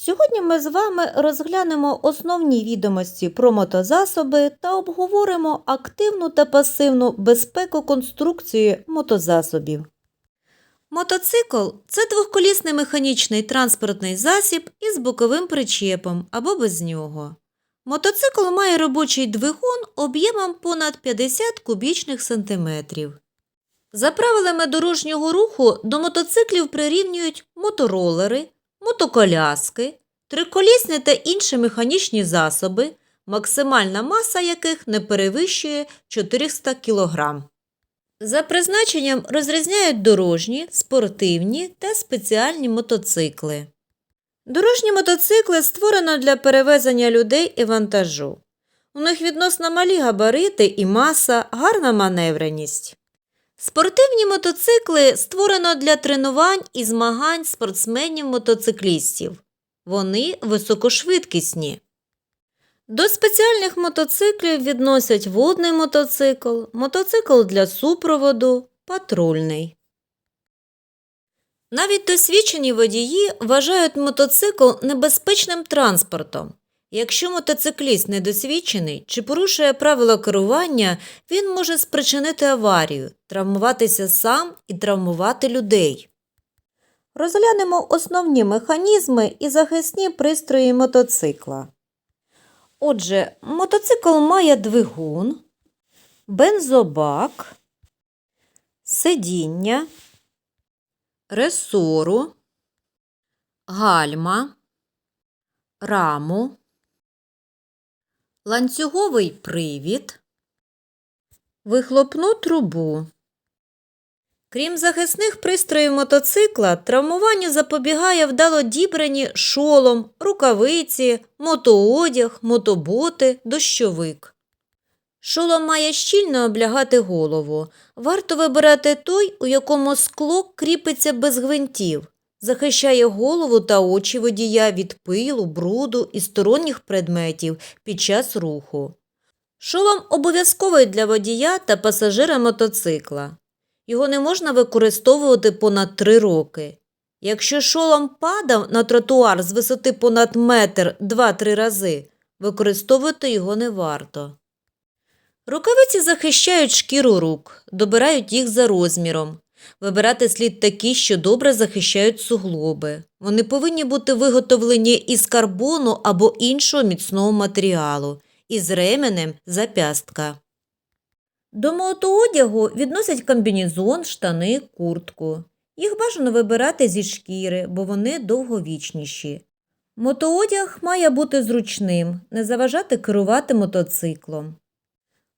Сьогодні ми з вами розглянемо основні відомості про мотозасоби та обговоримо активну та пасивну безпеку конструкції мотозасобів. Мотоцикл це двохколісний механічний транспортний засіб із боковим причепом або без нього. Мотоцикл має робочий двигун об'ємом понад 50 кубічних сантиметрів. За правилами дорожнього руху до мотоциклів прирівнюють моторолери, мотоколяски, триколісні та інші механічні засоби, максимальна маса яких не перевищує 400 кг. За призначенням розрізняють дорожні, спортивні та спеціальні мотоцикли. Дорожні мотоцикли створено для перевезення людей і вантажу. У них відносно малі габарити і маса, гарна маневреність. Спортивні мотоцикли створено для тренувань і змагань спортсменів-мотоциклістів. Вони високошвидкісні. До спеціальних мотоциклів відносять водний мотоцикл, мотоцикл для супроводу, патрульний. Навіть досвідчені водії вважають мотоцикл небезпечним транспортом. Якщо мотоцикліст недосвідчений чи порушує правила керування, він може спричинити аварію, травмуватися сам і травмувати людей. Розглянемо основні механізми і захисні пристрої мотоцикла. Отже, мотоцикл має двигун, бензобак, сидіння, ресору, гальма, раму, ланцюговий привід, вихлопну трубу. Крім захисних пристроїв мотоцикла, травмуванню запобігає вдало дібрані шолом, рукавиці, мотоодяг, мотоботи, дощовик. Шолом має щільно облягати голову. Варто вибирати той, у якому скло кріпиться без гвинтів, захищає голову та очі водія від пилу, бруду і сторонніх предметів під час руху. Шолом обов'язковий для водія та пасажира мотоцикла. Його не можна використовувати понад 3 роки. Якщо шолом падав на тротуар з висоти понад метр 2-3 рази, використовувати його не варто. Рукавиці захищають шкіру рук, добирають їх за розміром. Вибирати слід такі, що добре захищають суглоби. Вони повинні бути виготовлені із карбону або іншого міцного матеріалу, із ременем запястка. До мотоодягу відносять комбінезон, штани, куртку. Їх бажано вибирати зі шкіри, бо вони довговічніші. Мотоодяг має бути зручним, не заважати керувати мотоциклом.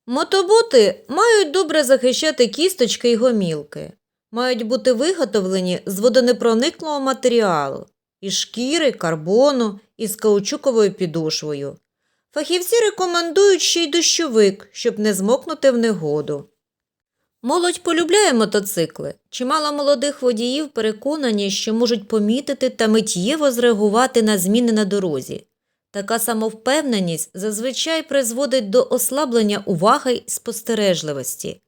Мотоботи мають добре захищати кісточки й гомілки. Мають бути виготовлені з водонепрониклого матеріалу із шкіри, карбону і з каучуковою підошвою. Фахівці рекомендують ще й дощовик, щоб не змокнути в негоду. Молодь полюбляє мотоцикли. Чимало молодих водіїв переконані, що можуть помітити та миттєво зреагувати на зміни на дорозі. Така самовпевненість зазвичай призводить до ослаблення уваги й спостережливості.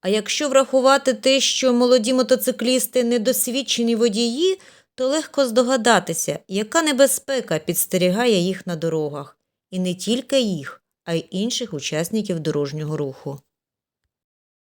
А якщо врахувати те, що молоді мотоциклісти недосвідчені водії, то легко здогадатися, яка небезпека підстерігає їх на дорогах. І не тільки їх, а й інших учасників дорожнього руху.